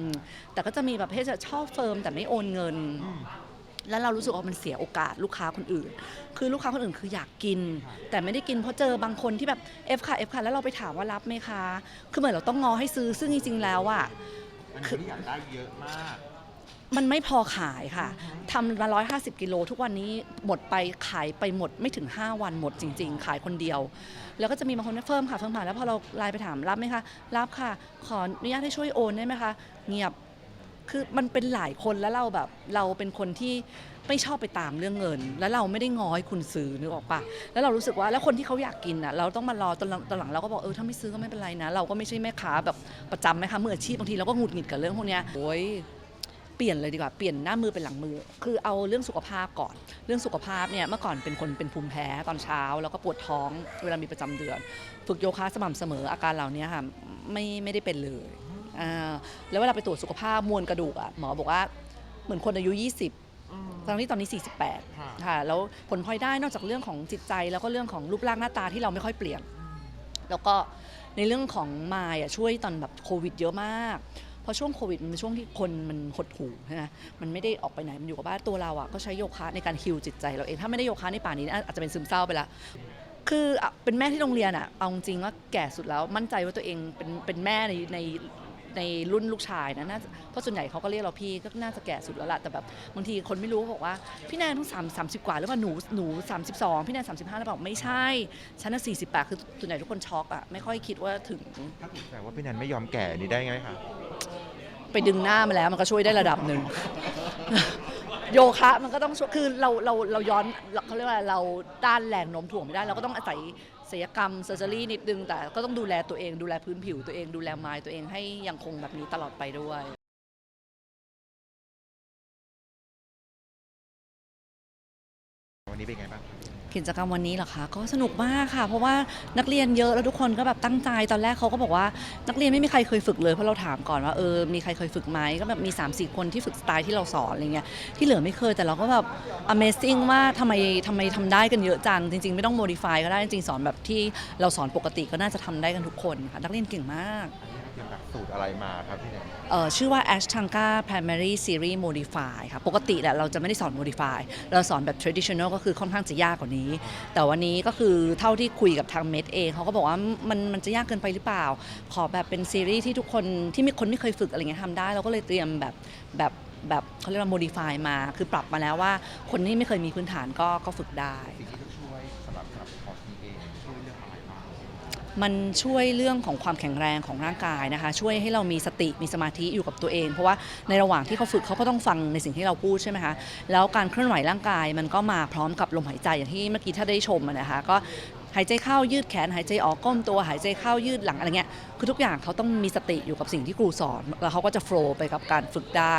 อืมแต่ก็จะมีประเภทจะชอบเฟิร์มแต่ไม่โอนเงิน แล้วเรารู้สึกว่ามันเสียโอกาสลูกค้าคนอื่น คือลูกค้าคนอื่นคืออยากกิน แต่ไม่ได้กินเพราะเจอบางคนที่แบบเอฟค่ะเอฟค่ะแล้วเราไปถามว่ารับไหมคะ คือเหมือนเราต้องงอให้ซื้อซึ่งจริงๆแล้วอะอันนี้ที่อยากได้เยอะมาก มันไม่พอขายค่ะทำมา 150 กิโลทุกวันนี้หมดไปขายไปหมดไม่ถึง 5 วันหมดจริง ๆ ขายคนเดียว แล้วก็จะมีบางคนว่าเฟิร์มค่ะเฟิร์มค่ะแล้วพอเราไลน์ไปถามรับไหมคะรับค่ะ ขออนุญาตให้ช่วยโอนได้ไหมคะเงียบคือมันเป็นหลายคนแล้วเราแบบเราเป็นคนที่ไม่ชอบไปตามเรื่องเงิน แล้วเราไม่ได้ง้อให้คุณซื้อนึกออกปะแล้วเรารู้สึกว่าแล้วคนที่เขาอยากกินอะเราต้องมารอตอนหลังตอนหลังเราก็บอกเออถ้าไม่ซื้อก็ไม่เป็นไรนะ เราก็ไม่ใช่แม่ค้าแบบประจำแม่ค้ามืออาชีพบางทีเราก็หงุดหงิดกับเรื่องพวกเนี้ยโอ้ยเปลี่ยนเลยดีกว่าเปลี่ยนหน้ามือเป็นหลังมือ คือเอาเรื่องสุขภาพก่อน เรื่องสุขภาพเนี่ยเมื่อก่อนเป็นคนเป็นภูมิแพ้ตอนเช้า แล้วก็ปวดท้องเวลามีประจำเดือน ฝึกโยคะสม่ำเสมออาการเหล่านี้ค่ะไม่ไม่ได้เป็นเลยอ่าแล้วเวลาไปตรวจสุขภาพมวลกระดูกอะหมอบอกว่าเหมือนคนอายุ 20ทั้งที่ตอนนี้ 48 ค่ะ แล้วผลพลอยได้นอกจากเรื่องของจิตใจ แล้วก็เรื่องของรูปร่างหน้าตาที่เราไม่ค่อยเปลี่ยน แล้วก็ในเรื่องของมายอะช่วยตอนแบบโควิดเยอะมากเพ ราะช่วงโควิดมันเป็นช่วงที่คนมันหดหู่ใช่ไหมมันไม่ได้ออกไปไหนมันอยู่กับบ้านตัวเราอะก็ใช้โยคะในการฮิลจิตใจเราเองถ้าไม่ได้โยคะในป่านนี้อาจจะเป็นซึมเศร้าไปละคือเป็นแม่ที่โรงเรียนอะเอาจริงว่าแก่สุดแล้วมั่นใจว่าตัวเองเป็นเป็นแม่ในในในรุ่นลูกชายนะน่าเพราะส่วนใหญ่เขาก็เรียกเราพี่ก็น่าจะแก่สุดแล้วล่ะแต่แบบบางทีคนไม่รู้บอกว่าพี่แนนต้องสามสามสิบกว่าหรือว่าหนูหนูสามสิบสองพี่แนนสามสิบห้าแล้วบอกไม่ใช่ฉันน่ะสี่สิบแปดคือส่วนใหญ่ทุกคนช็อกอะไม่ค่อยคิดว่าถึงถ้าถูกแต่ว่าพี่แนนไม่ยอมแก่นี่ได้ไงคะ ไปดึงหน้ามาแล้ว มันก็ช่วยได้ระดับหนึ่ง โยคะมันก็ต้องช่วยคือเราเราเราย้อนเขาเรียกว่าเราต้านแรงโน้มถ่วงไม่ได้ เราก็ต้องอาศัยศัลยกรรมเซอร์เจอรี่นิดนึง แต่ก็ต้องดูแลตัวเองดูแลพื้นผิวตัวเองดูแลไมล์ตัวเองให้ยังคงแบบนี้ตลอดไปด้วยวันนี้เป็นไงบ้าง กิจกรรมวันนี้เหรอคะก็สนุกมากค่ะ เพราะว่านักเรียนเยอะแล้วทุกคนก็แบบตั้งใจตอนแรกเขาก็บอกว่านักเรียนไม่มีใครเคยฝึกเลยเพราะเราถามก่อนว่าเออมีใครเคยฝึกไหมก็แบบมี3 4คนที่ฝึกสไตล์ที่เราสอนอะไรเงี้ยที่เหลือไม่เคยแต่เราก็แบบ Amazing ว่าทำไมทำไมทำได้กันเยอะจังจริง ๆ ไม่ต้อง modify ก็ได้จริงๆสอนแบบที่เราสอนปกติก็น่าจะทำได้กันทุกคนค่ะนักเรียนเก่งมาก หลักสูตรอะไรมาครับพี่แนน เอ่อชื่อว่า Ashtanga Primary Series Modify ค่ะ ปกติแหละเราจะไม่ได้สอน Modify เราสอนแบบ traditional ก็คือค่อนข้างจะยากกว่านี้ แต่วันนี้ก็คือเท่าที่คุยกับทางเมดเองเขาก็บอกว่ามันมันจะยากเกินไปหรือเปล่า ขอแบบเป็นซีรีส์ที่ทุกคนที่มีคนไม่เคยฝึกอะไรเงี้ยทำได้ เราก็เลยเตรียมแบบแบบ แบบเขาเรียกว่า modify มา คือปรับมาแล้วว่าคนที่ไม่เคยมีพื้นฐานก็ก็ฝึกได้ สิ่งที่จะช่วยสำหรับสำหรับคอร์สนี้เองช่วยเรื่องอะไรบ้างมันช่วยเรื่องของความแข็งแรงของร่างกายนะคะ ช่วยให้เรามีสติมีสมาธิอยู่กับตัวเอง เพราะว่าในระหว่างที่เขาฝึกเขาก็ต้องฟังในสิ่งที่เราพูดใช่ไหมคะแล้วการเคลื่อนไหวร่างกายมันก็มาพร้อมกับลมหายใจอย่างที่เมื่อกี้ถ้าได้ชมอะนะคะ ก็ หายใจเข้ายืดแขนหายใจออกก้มตัวหายใจเข้ายืดหลังอะไรเงี้ยคือทุกอย่างเขาต้องมีสติอยู่กับสิ่งที่ครูสอน แล้วเขาก็จะโฟล์ไปกับการฝึกได้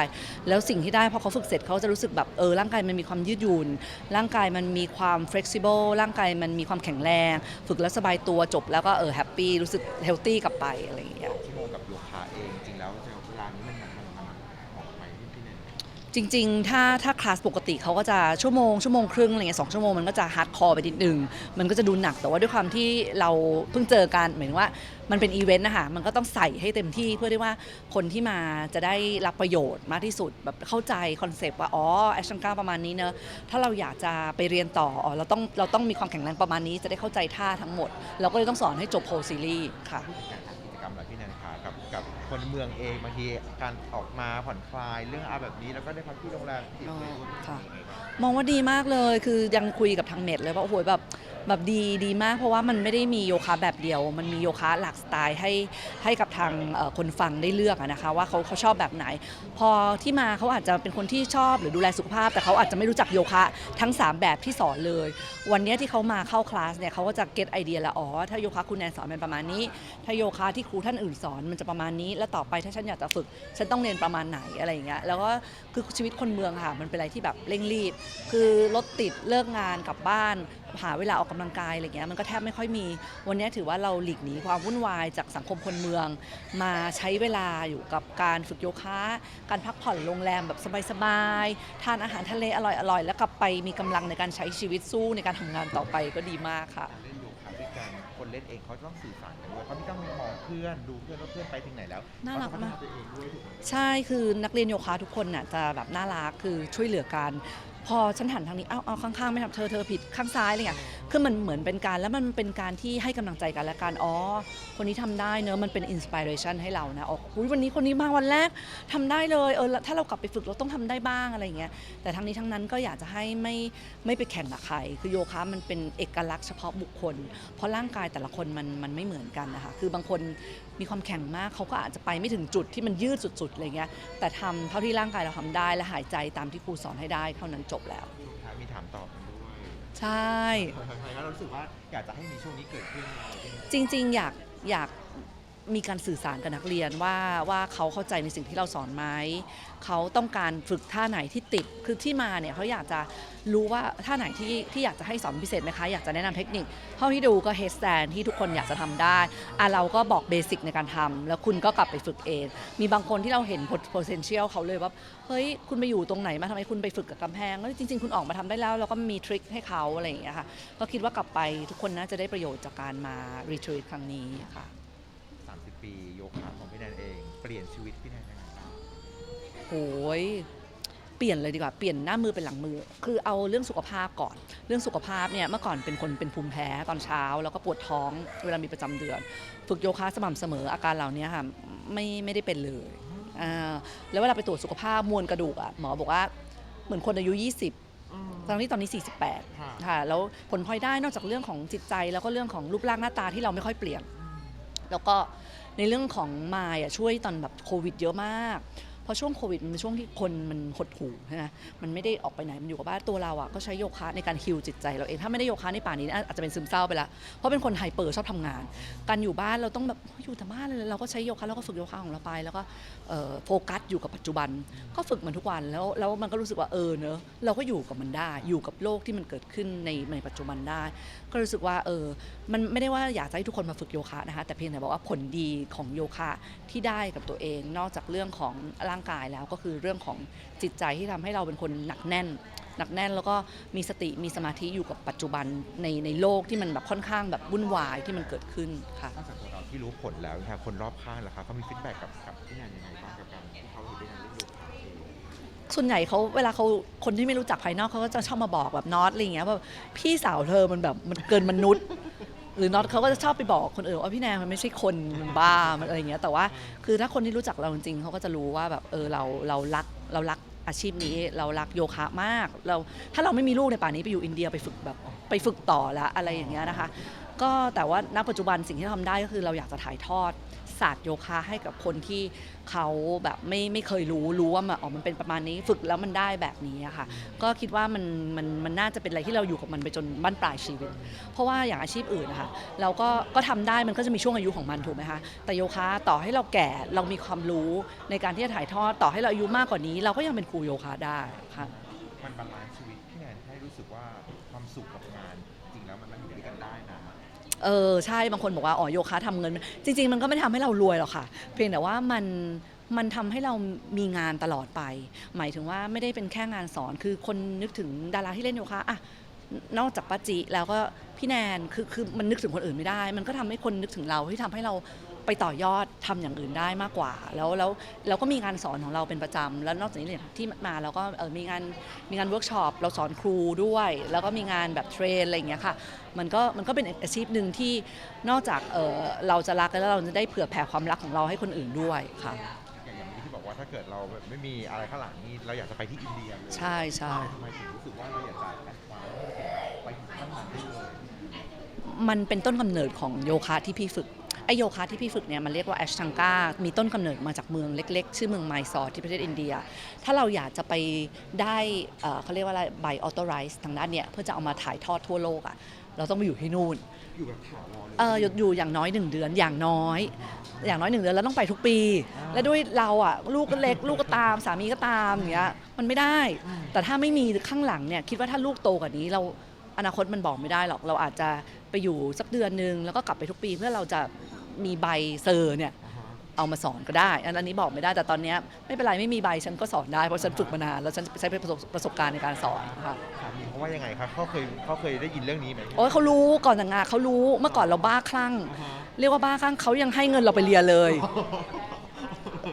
แล้วสิ่งที่ได้พอเขาฝึกเสร็จเขาจะรู้สึกแบบเออร่างกายมันมีความยืดหยุ่นร่างกายมันมีความ flexible ร่างกายมันมีความแข็งแรง ฝึกแล้วสบายตัวจบแล้วก็เออแฮปปี้รู้สึกเฮลตี้กลับไปอะไรอย่างเงี้ย ชั่วโมงกับโยคะเองจริงๆแล้วเวลานี้มันมันมันออกไปพี่แนน จริงๆ ถ้าถ้าคลาสปกติเขาก็จะชั่วโมงชั่วโมงครึ่งอะไรเงี้ยสองชั่วโมงมันก็จะฮาร์ดคอร์ไปนิดนึง มันก็จะดูหนักแต่ว่าด้วยความที่เราเพิ่งเจอกันหมายถึงว่ามันเป็นอีเวนต์นะคะมันก็ต้องใส่ให้เต็มที่เพื่อที่ว่าคนที่มาจะได้รับประโยชน์มากที่สุดแบบเข้าใจคอนเซปต์ว่าอ๋อแอคชั่นก้าประมาณนี้เนอะถ้าเราอยากจะไปเรียนต่ออ๋อเราต้องเราต้องมีความแข็งแรงประมาณนี้จะได้เข้าใจท่าทั้งหมด เราก็เลยต้องสอนให้จบโพซีรีส์ค่ะ คนเมืองเองบางทีการออกมาผ่อนคลายเรื่องอาแบบนี้แล้วก็ได้พักที่โรงแรมที่ ค่ะ มองว่าดีมากเลยคือยังคุยกับทางเน็ตเลยว่าโอ้โหแบบแบบดีดีมาก เพราะว่ามันไม่ได้มีโยคะแบบเดียว มันมีโยคะหลากสไตล์ให้ให้กับทางคนฟังได้เลือกนะคะว่าเขาเขาชอบแบบไหน พอที่มาเขาอาจจะเป็นคนที่ชอบหรือดูแลสุขภาพ แต่เขาอาจจะไม่รู้จักโยคะทั้ง 3 แบบที่สอนเลย วันนี้ที่เขามาเข้าคลาสเนี่ยเขาก็จะเก็ตไอเดียล้วอ๋อถ้าโยคะคุณแนนสอนเป็นประมาณนี้ ถ้าโยคะที่ครูท่านอื่นสอนมันจะประมาณนี้ แล้วต่อไปถ้าฉันอยากจะฝึก ฉันต้องเรียนประมาณไหนอะไรอย่างเงี้ยแล้วก็คือชีวิตคนเมืองค่ะมันเป็นอะไรที่แบบเร่งรีบ คือรถติดเลิกงานกลับบ้าน หาเวลาออกกำลังกายอะไรเงี้ยมันก็แทบไม่ค่อยมี วันนี้ถือว่าเราหลีกหนีความวุ่นวายจากสังคมคนเมือง มาใช้เวลาอยู่กับการฝึกโยคะ การพักผ่อนโรงแรมแบบสบายๆทานอาหารทะเลอร่อยๆ แล้วกลับไปมีกำลังในการใช้ชีวิตสู้ในการทำงานต่อไปก็ดีมากค่ะการเล่นโยคะด้วยกันคนเล่นเองเขาต้องสื่อสารกันด้วยเขาไม่ต้องมองเพื่อนดูเพื่อนว่าเพื่อนไปถึงไหนแล้วน่ารักมากเขจะพัฒตัวเองด้วยถูกไหมใช่คือนักเรียนโยคะทุกคนน่ะจะแบบน่ารักคือช่วยเหลือกัน พอฉันหันทางนี้เอ้าเอาข้างๆไม่ทำเธอเธอผิดข้างซ้ายอะไรเงี้ยคือมันเหมือนเป็นการแล้วมันเป็นการที่ให้กำลังใจกันและกันอ๋อคนนี้ทำได้เนอะมันเป็นอินสปิเรชันให้เรานะอ๋ออุ๊ยวันนี้คนนี้มาวันแรกทำได้เลยเออถ้าเรากลับไปฝึกเราต้องทำได้บ้างอะไรเงี้ยแต่ทั้งนี้ทั้งนั้นก็อยากจะให้ไม่ไม่ไปแข่งกับใคร คือโยคะมันเป็นเอกลักษณ์เฉพาะบุคคล เพราะร่างกายแต่ละคนมันมันไม่เหมือนกันนะคะคือบางคน มีความแข็งมากเขาก็อาจจะไปไม่ถึงจุดที่มันยืดสุดๆอะไรเงี้ยแต่ทำเท่าที่ร่างกายเราทำได้และหายใจตามที่ครูสอนให้ได้เท่านั้นจบแล้วมีถามตอบกันด้วยใช่แล้วเรารู้สึกว่าอยากจะให้มีช่วงนี้เกิดขึ้นอะไรอย่างเงี้ยจริงๆ อยากอยาก มีการสื่อสารกับนักเรียนว่าว่าเขาเข้าใจในสิ่งที่เราสอนไหมเขาต้องการฝึกท่าไหนที่ติดคือที่มาเนี่ยเขาอยากจะรู้ว่าท่าไหนที่ที่อยากจะให้สอนพิเศษไหมคะ อยากจะแนะนำเทคนิคเท่าที่ดูก็ head stand ที่ทุกคนอยากจะทำได้อะเราก็บอกเบสิกในการทำแล้วคุณก็กลับไปฝึกเอง มีบางคนที่เราเห็น potential เขาเลยว่าเฮ้ยคุณไปอยู่ตรงไหนมาทำไมคุณไปฝึกกับกำแพงแล้วจริงๆ คุณออกมาทำได้แล้วเราก็มีทริคให้เขาอะไรอย่างเงี้ยค่ะก็คิดว่ากลับไปทุกคนน่าจะได้ประโยชน์จากการมา retreat ครั้งนี้ค่ะ 30ปีโยคะของพี่แนนเอง เปลี่ยนชีวิตพี่แนนยังไงบ้างโอ้ยเปลี่ยนเลยดีกว่า เปลี่ยนหน้ามือเป็นหลังมือ คือเอาเรื่องสุขภาพก่อน เรื่องสุขภาพเนี่ยเมื่อก่อนเป็นคนเป็นภูมิแพ้ตอนเช้า แล้วก็ปวดท้องเวลามีประจำเดือน ฝึกโยคะสม่ำเสมออาการเหล่านี้ค่ะไม่ไม่ได้เป็นเลยอ่าแล้วเวลาไปตรวจสุขภาพมวลกระดูกอะหมอบอกว่าเหมือนคนอายุ 20ทั้งที่ตอนนี้ 48 ค่ะ แล้วผลพลอยได้นอกจากเรื่องของจิตใจ แล้วก็เรื่องของรูปร่างหน้าตาที่เราไม่ค่อยเปลี่ยน แล้วก็ ในเรื่องของมายช่วยตอนแบบโควิดเยอะมาก ราะช่วงโควิดมันเป็นช่วงที่คนมันหดหู่ใช่ไหมมันไม่ได้ออกไปไหนมันอยู่กับบ้านตัวเราอะก็ใช้โยคะในการฮิลจิตใจเราเองถ้าไม่ได้โยคะในป่านนี้อาจจะเป็นซึมเศร้าไปละเพราะเป็นคนไฮเปอร์ชอบทำงาน การอยู่บ้านเราต้องแบบอยู่แต่บ้านเลยเราก็ใช้โยคะแล้วก็ฝึกโยคะของเราไป แล้วก็โฟกัสอยู่กับปัจจุบัน ก็ฝึกมันทุกวันแล้วแล้วมันก็รู้สึกว่าเออเนอะเราก็อยู่กับมันได้ อยู่กับโลกที่มันเกิดขึ้นในในปัจจุบันได้ ก็รู้สึกว่าเออมันไม่ได้ว่าอยากให้ทุกคนมาฝึกโยคะนะคะแต่เพียงแต่บอกว่าผลดีของโยคะที่ได้กับตัวเอง นอกจากเรื่องของร่างกายแล้วก็คือเรื่องของจิตใจที่ทำให้เราเป็นคนหนักแน่น หนักแน่นแล้วก็มีสติมีสมาธิอยู่กับปัจจุบันในในโลกที่มันแบบค่อนข้างแบบวุ่นวายที่มันเกิดขึ้นค่ะนอกจากตัวเราที่รู้ผลแล้วทางคนรอบข้างล่ะครับเขามีฟีดแบ็กกับกับพี่แนนยังไงบ้างกับการที่เขาเห็นพี่แนนเล่นโยคะเองส่วนใหญ่เขาเวลาเขาคนที่ไม่รู้จักภายนอกเขาก็จะชอบมาบอกแบบน็อตอะไรอย่างเงี้ยแบบพี่สาวเธอมันแบบมันเกินมนุษย์ห รือน็อตเขาก็จะชอบไปบอกคนอื่นว่าพี่แนนมันไม่ใช่คนมันบ้ามันอะไรอย่างเงี้ยแต่ว่าคือถ้าคนที่รู้จักเราจริงๆเขาก็จะรู้ว่าแบบเออเราเรารักเรารักอาชีพนี้เรารักโยคะมากเราถ้าเราไม่มีลูกในป่านนี้ไปอยู่อินเดียไปฝึกแบบไปฝึกต่อแล้วอะไรอย่างเงี้ยนะคะ ก็แต่ว่าณปัจจุบันสิ่งที่ทำทำได้ก็คือเราอยากจะถ่ายทอด ศาสตร์โยคะให้กับคนที่เขาแบบไม่ไม่เคยรู้รู้ว่ามันอ๋อมันเป็นประมาณนี้ฝึกแล้วมันได้แบบนี้อะค่ะ ก็คิดว่ามันมันมันน่าจะเป็นอะไรที่เราอยู่กับมันไปจนบั้นปลายชีวิต เพราะว่าอย่างอาชีพอื่นนะคะเราก็ก็ทำได้มันก็จะมีช่วงอายุของมันถูกไหมคะแต่โยคะต่อให้เราแก่เรามีความรู้ในการที่จะถ่ายทอดต่อให้เราอายุมากกว่านี้ เราก็ยังเป็นครูโยคะได้ค่ะ มันบาลานซ์ชีวิตพี่แนนให้รู้สึกว่าความสุขกับงาน เออใช่บางคนบอกว่าอ๋อโยคะทำเงิน จริง ๆ มันก็ไม่ทำให้เรารวยหรอกค่ะ เพียงแต่ว่ามันมันทำให้เรามีงานตลอดไป หมายถึงว่าไม่ได้เป็นแค่งานสอนคือคนนึกถึงดาราที่เล่นโยคะอะนอกจากป้าจิแล้วก็พี่แนนคือคือมันนึกถึงคนอื่นไม่ได้ มันก็ทำให้คนนึกถึงเราที่ทำให้เรา ไปต่อยอดทำอย่างอื่นได้มากกว่า แล้วแล้วเราก็มีงานสอนของเราเป็นประจำแล้วนอกจากนี้เนี่ยที่มาเราก็เออมีงานมีงานเวิร์กช็อปเราสอนครูด้วย แล้วก็มีงานแบบเทรนอะไรอย่างเงี้ยค่ะมันก็มันก็เป็นอาชีพหนึ่งที่นอกจากเออเราจะรักแล้วเราจะได้เผื่อแผ่ความรักของเราให้คนอื่นด้วยค่ะอย่างอย่างที่บอกว่าถ้าเกิดเราแบบไม่มีอะไรข้างหลังนี่เราอยากจะไปที่อินเดียเลยใช่ใช่ทำไมถึงรู้สึกว่าเราอยากจะแอดวานซ์ไปถึงข้างหลังได้เลยมันเป็นต้นกำเนิดของโยคะที่พี่ฝึกไอ โยคะที่พี่ฝึกเนี่ยมันเรียกว่าแอชทังกามีต้นกำเนิดมาจากเมืองเล็กๆ ชื่อเมืองไมซอร์ที่ประเทศอินเดีย ถ้าเราอยากจะไปได้เอ่อเขาเรียกว่าอะไรใบออโตไรส์ทางด้านเนี้ยเพื่อจะเอามาถ่ายทอดทั่วโลกอะ่ะเราต้องไปอยู่ที่นู่นอยู่แบบถาวรเลยเอออยู่อยู่อย่างน้อยหนึ่งเดือนอย่างน้อย อย่างน้อยหนึ่งเดือนแล้วต้องไปทุกปี และด้วยเราอะลูกก็เล็กลูกก็ตามสามีก็ตามอย่างเงี้ยมันไม่ได้ แต่ถ้าไม่มีข้างหลังเนี่ยคิดว่าถ้าลูกโตกว่านี้เราอนาคตมันบอกไม่ได้หรอก เราอาจจะไปอยู่สักเดือนหนึงแล้วก็กลับไปทุกปีเพื่อเราจะ มีใบเซอร์เนี่ยอ่าฮะเอามาสอนก็ได้อันนี้บอกไม่ได้แต่ตอนเนี้ยไม่เป็นไรไม่มีใบฉันก็สอนได้เพราะฉันฝึกมานานแล้วฉันใช้ประสบประสบการณ์ในการสอนค่ะสามีเขาว่ายังไงครับเขาเคยเขาเคยได้ยินเรื่องนี้ไหมโอ้ยเขารู้ก่อนแต่งงานเขารู้เมื่อก่อนเราบ้าคลั่งอ่าฮะเรียกว่าบ้าคลั่งเขายังให้เงินเราไปเรียนเลย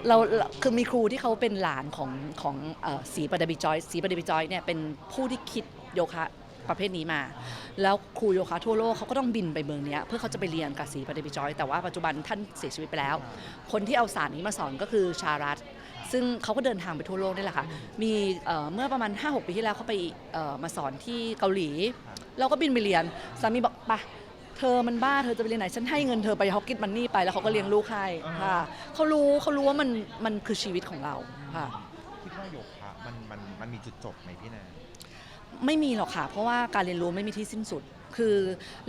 เราเราคือมีครูที่เขาเป็นหลานของของเอ่อศรีปดบิจอยศรีปดบิจอยเนี่ยเป็นผู้ที่คิดโยคะ ประเภทนี้มา แล้วครูโยคะทั่วโลกเขาก็ต้องบินไปเมืองนี้เพื่อเขาจะไปเรียนกับศรีปดบิจอย แต่ว่าปัจจุบันท่านเสียชีวิตไปแล้ว คนที่เอาศาสตร์นี้มาสอนก็คือชารัตซึ่งเขาก็เดินทางไปทั่วโลกนี่แหละค่ะ มีเมื่อประมาณ 5-6 ปีที่แล้วเขาไปมาสอนที่เกาหลี เราก็บินไปเรียน สามีบอกไปเธอมันบ้าเธอจะไปเรียนไหน ฉันให้เงินเธอไปฮอกกิ t มันนี่ไปแล้วเขาก็เลี้ยงลูกให้ค่ะเขารู้เขารู้ว่ามันมันคือชีวิตของเราค่ะคิดว่าโยคะมันมันมันมีจุดจบไหมพี่แนน ไม่มีหรอกค่ะ เพราะว่าการเรียนรู้ไม่มีที่สิ้นสุด คือ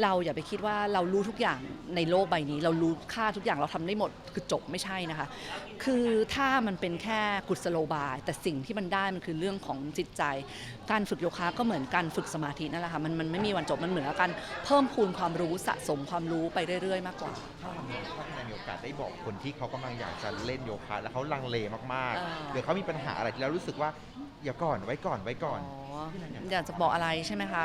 เราอย่าไปคิดว่าเรารู้ทุกอย่างในโลกใบนี้ เรารู้ค่าทุกอย่างเราทำได้หมดคือจบไม่ใช่นะคะ คือถ้ามันเป็นแค่กุศโลบาย แต่สิ่งที่มันได้มันคือเรื่องของจิตใจ การฝึกโยคะก็เหมือนการฝึกสมาธินั่นแหละค่ะมันมันไม่มีวันจบมันเหมือนกับการเพิ่มพูนความรู้สะสมความรู้ไปเรื่อย ๆ มากกว่าถ้าวันนี้ถ้าพี่แนนมีโอกาสได้บอกคนที่เขากำลังอยากจะเล่นโยคะแล้วเขาลังเลมากอ่าๆหรือเขามีปัญหาอะไรที่เรารู้สึกว่าอย่าก่อนไว้ก่อนไว้ก่อน อยากจะบอกอะไรใช่ไหมคะ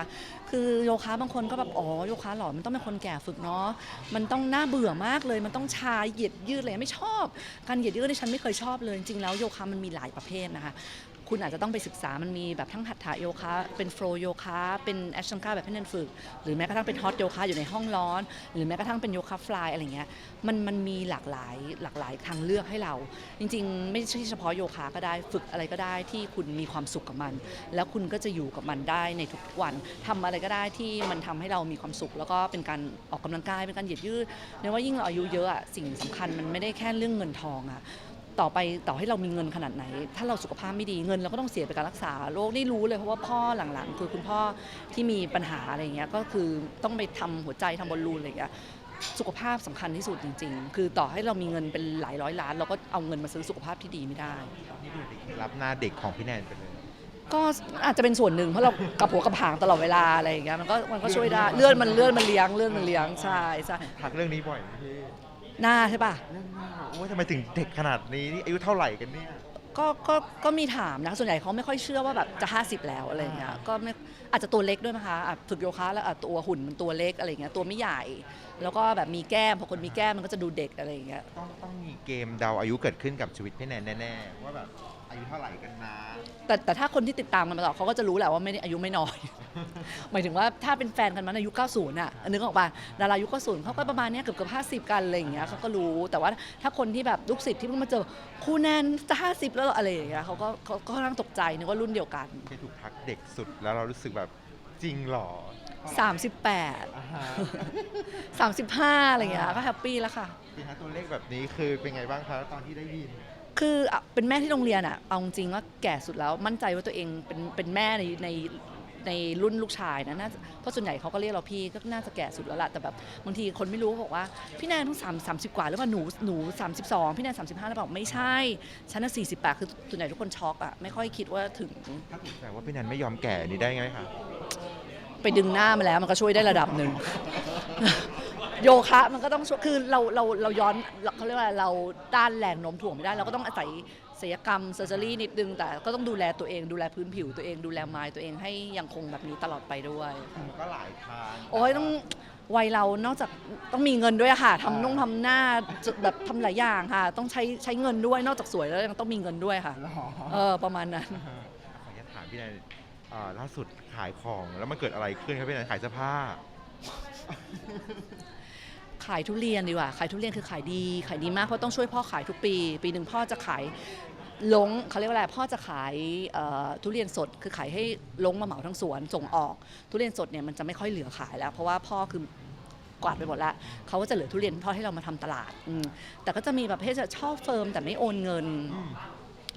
คือโยคะบางคนก็แบบอ๋อโยคะหรอมันต้องเป็นคนแก่ฝึกเนาะมันต้องน่าเบื่อมากเลย มันต้องชาเหยียดยืดเลยไม่ชอบ การเหยียดยืดนี่ฉันไม่เคยชอบเลยจริงๆแล้วโยคะมันมีหลายประเภทนะคะ คุณอาจจะต้องไปศึกษามันมีแบบทั้งหัตถโยคะเป็นโฟล์โยคะเป็นแอชชังกาแบบให้เน้นฝึก หรือแม้กระทั่งเป็นฮอตโยคะอยู่ในห้องร้อน หรือแม้กระทั่งเป็นโยคะฟลายอะไรเงี้ยมันมันมีหลากหลายหลากหลายทางเลือกให้เรา จริง ๆ ไม่ใช่เฉพาะโยคะก็ได้ฝึกอะไรก็ได้ที่คุณมีความสุขกับมัน แล้วคุณก็จะอยู่กับมันได้ในทุกวันทำอะไรก็ได้ที่มันทำให้เรามีความสุข แล้วก็เป็นการออกกำลังกายเป็นการเหยียดยืดในว่ายิ่งเราอายุเยอะอะสิ่งสำคัญมันไม่ได้แค่เรื่องเงินทองอะ ต่อไปต่อให้เรามีเงินขนาดไหน ถ้าเราสุขภาพไม่ดีเงินเราก็ต้องเสียไปการรักษาโรคนี่รู้เลยเพราะว่าพ่อหลังๆ คือคุณพ่อที่มีปัญหาอะไรอย่างเงี้ยก็คือต้องไปทำหัวใจทำบอลลูนอะไรอย่างเงี้ยสุขภาพสำคัญที่สุดจริง ๆ คือต่อให้เรามีเงินเป็นหลายร้อยล้าน เราก็เอาเงินมาซื้อสุขภาพที่ดีไม่ได้นี่คือรับหน้าเด็กของพี่แนนไปเลยก็อาจจะเป็นส่วนหนึ่งเพราะเรากับหัวกับหางตลอดเวลาอะไรอย่างเงี้ยมันก็มันก็ช่วยได้เลื่อนมันเลื่อนมันเลี้ยงเลื่อนมันเลี้ยงใช่ใช่ทักเรื่องนี้บ่อยไหมพี่ หน้าใช่ป่ะ เรื่องหน้าโอ้ยทำไมถึงเด็กขนาดนี้นี่อายุเท่าไหร่กันเนี่ย ก็ก็ก็มีถามนะ ส่วนใหญ่เขาไม่ค่อยเชื่อว่าแบบจะ 50 แล้วอะไรอย่างเงี้ยก็ไม่อาจจะตัวเล็กด้วยนะคะอะฝึกโยคะแล้วอะตัวหุ่นมันตัวเล็กอะไรอย่างเงี้ยตัวไม่ใหญ่ แล้วก็แบบมีแก้มพอคนมีแก้มมันก็จะดูเด็กอะไรอย่างเงี้ยต้องต้องมีเกมเดาอายุเกิดขึ้นกับชีวิตพี่แนนแน่ๆว่าแบบ อายุเท่าไหร่กันนะ แต่แต่ถ้าคนที่ติดตามกันมาตลอดเขาก็จะรู้แหละว่าไม่ได้อายุไม่น้อย หมายถึงว่าถ้าเป็นแฟนกันมาในอายุ 90น่ะนึกออกป่ะดารายุค90เขาก็ประมาณเนี้ยเกือบเกือบ50 กันอะไรอย่างเงี้ยเขาก็รู้แต่ว่าถ้าคนที่แบบลูกศิษย์ที่เพิ่งมาเจอครูแนนจะ50 แล้วเหรออะไรอย่างเงี้ยเขาก็เขาก็ค่อนข้างตกใจนึกว่ารุ่นเดียวกันที่ถูกทักเด็กสุดแล้วเรารู้สึกแบบจริงเหรอ38 อ่าฮะ35อะไรอย่างเงี้ยก็แฮปปี้แล้วค่ะ พี่ฮะตัวเลขแบบนี้คือเป็นไงบ้างคะตอนที่ได้ยิน คืออะเป็นแม่ที่โรงเรียนอะเอาจริงๆว่าแก่สุดแล้วมั่นใจว่าตัวเองเป็นเป็นแม่ในในในรุ่นลูกชายนะน่าจะเพราะส่วนใหญ่เขาก็เรียกเราพี่ก็น่าจะแก่สุดแล้วล่ะแต่แบบบางทีคนไม่รู้ก็บอกว่าพี่แนนเพิ่งสามสามสิบกว่าหรือว่าหนูหนูสามสิบสองพี่แนนสามสิบห้าแล้วบอกไม่ใช่ฉันน่ะสี่สิบแปดคือส่วนใหญ่ทุกคนช็อกอะไม่ค่อยคิดว่าถึงถ้าถูกแต่ว่าพี่แนนไม่ยอมแก่นี่ได้ไงคะไปดึงหน้ามาแล้วมันก็ช่วยได้ระดับหนึ่ง โยคะมันก็ต้องช่วยคือเราเราเราย้อนเขาเรียกว่าเราต้านแรงโน้มถ่วงไม่ได้ เราก็ต้องอาศัยศัลยกรรมเซอร์เจอรี่นิดนึง แต่ก็ต้องดูแลตัวเองดูแลพื้นผิวตัวเองดูแลไมล์ตัวเองให้ยังคงแบบนี้ตลอดไปด้วย มันก็หลายทางโอ้ยต้องวัยเรานอกจากต้องมีเงินด้วยอะค่ะทำนุ่งทำหน้าจะแบบทำหลายอย่างค่ะ ต้องใช้ใช้เงินด้วยนอกจากสวยแล้วยังต้องมีเงินด้วยค่ะหรอเออประมาณนั้นขออนุญาตถามพี่แนนอ่าล่าสุดขายของแล้วมันเกิดอะไรขึ้นครับพี่แนนขายเสื้อผ้า ขายทุเรียนดีกว่า ขายทุเรียนคือขายดี ขายดีมากเพราะต้องช่วยพ่อขายทุกปี ปีหนึ่งพ่อจะขายลงเขาเรียกว่าอะไรพ่อจะขายทุเรียนสดคือขายให้ลงมาเหมาทั้งสวนส่งออก ทุเรียนสดเนี่ยมันจะไม่ค่อยเหลือขายแล้ว เพราะว่าพ่อคือกวาดไปหมดล้วเขาก็จะเหลือทุเรียนพ่อให้เรามาทำตลาดแต่ก็จะมีแบบประเภทจะชอบเฟิร์มแต่ไม่โอนเงิน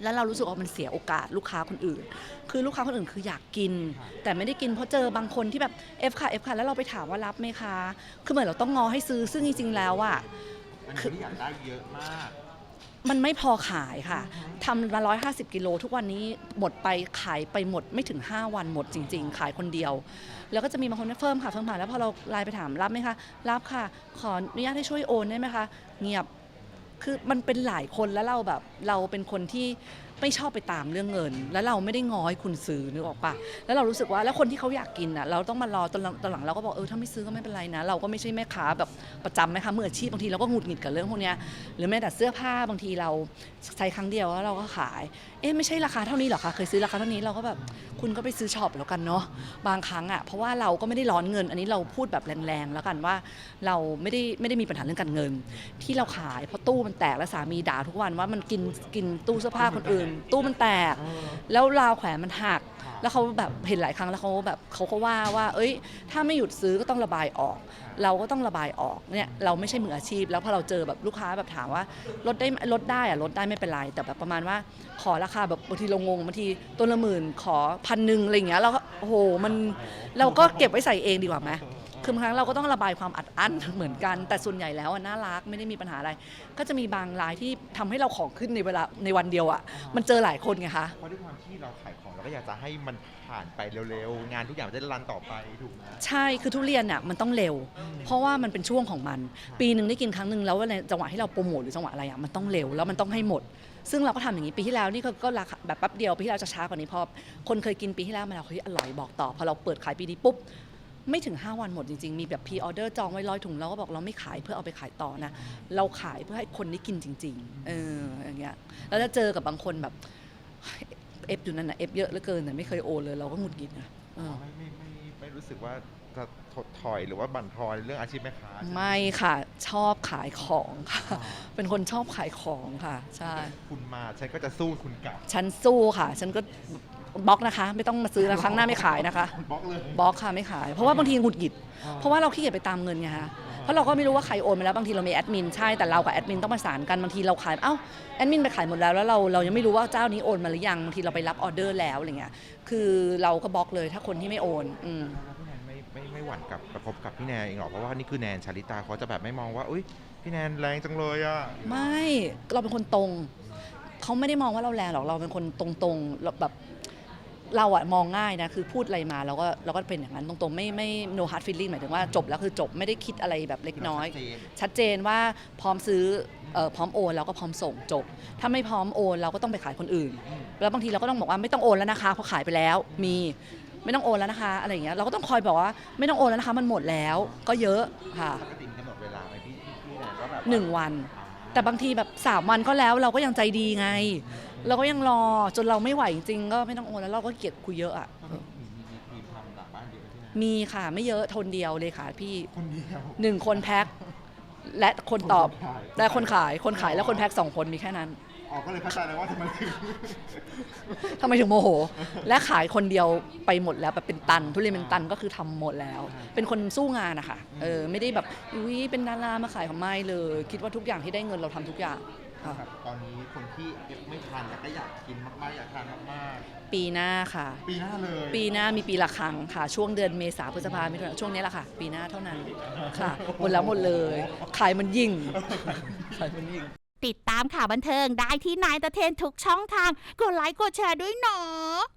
แล้วเรารู้สึกว่ามันเสียโอกาสลูกค้าคนอื่น คือลูกค้าคนอื่นคืออยากกิน แต่ไม่ได้กินเพราะเจอบางคนที่แบบเอฟค่ะเอฟค่ะแล้วเราไปถามว่ารับไหมคะคือเหมือนเราต้องงอให้ซื้อซึ่งจริงๆแล้วอะอันนี้ที่อยากได้เยอะมาก มันไม่พอขายค่ะทำมา150 กิโลทุกวันนี้หมดไปขายไปหมดไม่ถึง 5 วันหมดจริง ๆ ขายคนเดียว แล้วก็จะมีบางคนเฟิร์มค่ะเฟิร์มผ่านแล้วพอเราไลน์ไปถามรับไหมคะรับค่ะ ขออนุญาตให้ช่วยโอนได้ไหมคะเงียบ คือมันเป็นหลายคนแล้วเราแบบเราเป็นคนที่ ไม่ชอบไปตามเรื่องเงิน แล้วเราไม่ได้ง้อยคุณซื้อนึกออกปะแล้วเรารู้สึกว่าแล้วคนที่เขาอยากกินอะเราต้องมารอตอนหลังตอนหลังเราก็บอกเออถ้าไม่ซื้อก็ไม่เป็นไรนะ เราก็ไม่ใช่แม่ค้าแบบประจำแม่ค้ามืออาชีพบางทีเราก็หงุดหงิดกับเรื่องพวกเนี้ยหรือแม้แต่เสื้อผ้าบางทีเราใช้ครั้งเดียวแล้วเราก็ขาย เอ๊ะไม่ใช่ราคาเท่านี้หรอคะเคยซื้อราคาเท่านี้เราก็แบบคุณก็ไปซื้อช็อปแล้วกันเนาะบางครั้งอะเพราะว่าเราก็ไม่ได้ร้อนเงิน อันนี้เราพูดแบบแรงๆแล้วกันว่า เราไม่ได้ไม่ได้มีปัญหาเรื่องการเงิน ที่เราขายเพราะตู้มันแตกแล้วสามีด่าทุกวันว่ามันกินกินตู้เสื้อผ้าคนอื่นตู้มันแตก แล้วราวแขวนมันหัก แล้วเขาแบบเห็นหลายครั้งแล้วเขาแบบเขาก็ว่าว่า เอ้ย ถ้าไม่หยุดซื้อก็ต้องระบายออก เราก็ต้องระบายออกเนี่ยเราไม่ใช่มืออาชีพ แล้วพอเราเจอแบบลูกค้าแบบถามว่าลดได้ลดได้อะลดได้ไม่เป็นไร แต่แบบประมาณว่าขอราคาแบบบางทีเรางงบางทีต้นละหมื่นขอพันหนึ่งอะไรอย่างเงี้ยเราก็โอ้โหมันเราก็เก็บไว้ใส่เองดีกว่าไหม คือบางครั้งเราก็ต้องระบายความอัดอั้นเหมือนกัน แต่ส่วนใหญ่แล้วอะน่ารักไม่ได้มีปัญหาอะไร ก็จะมีบางรายที่ทำให้เราของขึ้นในเวลาในวันเดียวอะมันเจอหลายคนไงคะ เพราะด้วยความที่เราขายของเราก็อยากจะให้มันผ่านไปเร็วๆ งานทุกอย่างจะได้รันต่อไปถูกไหม ใช่ คือทุเรียนอะมันต้องเร็ว เพราะว่ามันเป็นช่วงของมัน ปีหนึ่งได้กินครั้งหนึ่งแล้วในจังหวะที่เราโปรโมทหรือจังหวะอะไรอะมันต้องเร็วแล้วมันต้องให้หมด ซึ่งเราก็ทำอย่างนี้ปีที่แล้วนี่ก็ก็ราคาแบบแป๊บเดียวปีที่แล้วจะช้ากว่านี้เพอคนเคยกินปีที่แล้วมาแล้วเฮ้ยอร่อยบอกต่อพอเราเปิดขายปีนี้ปุ๊บ ไม่ถึง 5 วันหมดจริง ๆ มีแบบพรีออเดอร์จองไว้ร้อยถุงเราก็บอกเราไม่ขายเพื่อเอาไปขายต่อนะ เราขายเพื่อให้คนได้กินจริง ๆ เอออย่างเงี้ยแล้วจะเจอกับบางคนแบบเอฟอยู่นั่นนะเอฟเยอะเหลือเกินแต่ไม่เคยโอนเลยเราก็หงุดหงิดนะเออ ไม่ไม่ไม่ไม่รู้สึกว่าจะถดถอยหรือว่าบั่นทอนเรื่องอาชีพแม่ค้าใช่หไม่ค่ะชอบขายของค่ะเป็นคนชอบขายของค่ะ ใช่ คุณมาฉันก็จะสู้คุณกลับ ฉันสู้ค่ะ ฉันก็ บล็อกนะคะ ไม่ต้องมาซื้อนะครั้งหน้าไม่ขายนะคะบล็อกเลยบล็อกค่ะไม่ขาย เพราะว่าบางทีหงุดหงิด เพราะว่าเราขี้เกียจไปตามเงินไงคะเพราะเราก็ไม่รู้ว่าใครโอนมาแล้วบางทีเรามีแอดมินใช่แต่เรากับแอดมินต้องประสานกันบางทีเราขายเอ้าแอดมินไปขายหมดแล้วแล้วเราเรายังไม่รู้ว่าเจ้านี้โอนมาหรือยังบางทีเราไปรับออเดอร์แล้วอะไรเงี้ยคือเราก็บล็อกเลยถ้าคนที่ไม่โอนอืมแล้วพี่แนนไม่ไม่ไม่หวั่นกับกระทบกับพี่แนนเองหรอกเพราะว่านี่คือแนนชาลิตาเขาจะแบบไม่มองว่าอุ้ยพี่แนนแรงจังเลยอะไม่เราเป็นคนตรงเขาไม่ได้มองว่าเราแรงหรอกเราเป็นคนตรงๆเราแบบ เราอะมองง่ายนะคือพูดอะไรมาเราก็เราก็เป็นอย่างนั้นตรงๆไม่ไม่ no hard feeling หมายถึงว่าจบแล้วคือจบไม่ได้คิดอะไรแบบเล็กน้อย ชัดเจน ชัดเจนว่าพร้อมซื้อเอ่อพร้อมโอนเราก็พร้อมส่งจบ ถ้าไม่พร้อมโอนเราก็ต้องไปขายคนอื่น แล้วบางทีเราก็ต้องบอกว่าไม่ต้องโอนแล้วนะคะเพราะขายไปแล้วมีไม่ต้องโอนแล้วนะคะอะไรอย่างเงี้ยเราก็ต้องคอยบอกว่าไม่ต้องโอนแล้วนะคะมันหมดแล้ว ก็เยอะค่ะปกติมีกำหนดเวลาไหมพี่พี่พี่แนนว่าแบบหนึ่งวัน แต่บางทีแบบสามวันก็แล้วเราก็ยังใจดีไง เราก็ยังรอจนเราไม่ไหวจริงๆก็ไม่ต้องโอนแล้วเราก็เกลียดคุยเยอะอะ มีมีมีมีทำหลังบ้านเยอะไหมพี่แนนมีค่ะไม่เยอะทนเดียวเลยค่ะพี่คนเดียวหนึ่งคนแพ็คและคนตอบคนขายและคนขายคนขายและคนแพ็คสองคนมีแค่นั้นออกก็เลยเข้าใจเลยว่าทำไมถึงทำไมถึงโมโห และขายคนเดียวไปหมดแล้วแบบเป็นตัน ทุเรียนเป็นตันก็คือทำหมดแล้ว เป็นคนสู้งานนะคะเออไม่ได้แบบอุ้ยเป็นดารามาขายของไม่เลย คิดว่าทุกอย่างที่ได้เงินเราทำทุกอย่าง ค่ะครับตอนนี้คนที่เอฟไม่ทันแต่ก็อยากกินมากๆอยากทานมากปีหน้าค่ะ ๆปีหน้าเลยปีหน้ามีปีละครั้งค่ะ ช่วงเดือนเมษาพฤษภาคมมิถุนายนช่วงนี้แหละค่ะ ปีหน้าเท่านั้นค่ะหมดแล้วหมดเลยขายมันยิ่งขายมันยิ่ง ติดตามข่าวบันเทิงได้ที่นายตะเทนทุกช่องทาง กดไลค์กดแชร์ด้วยเนาะ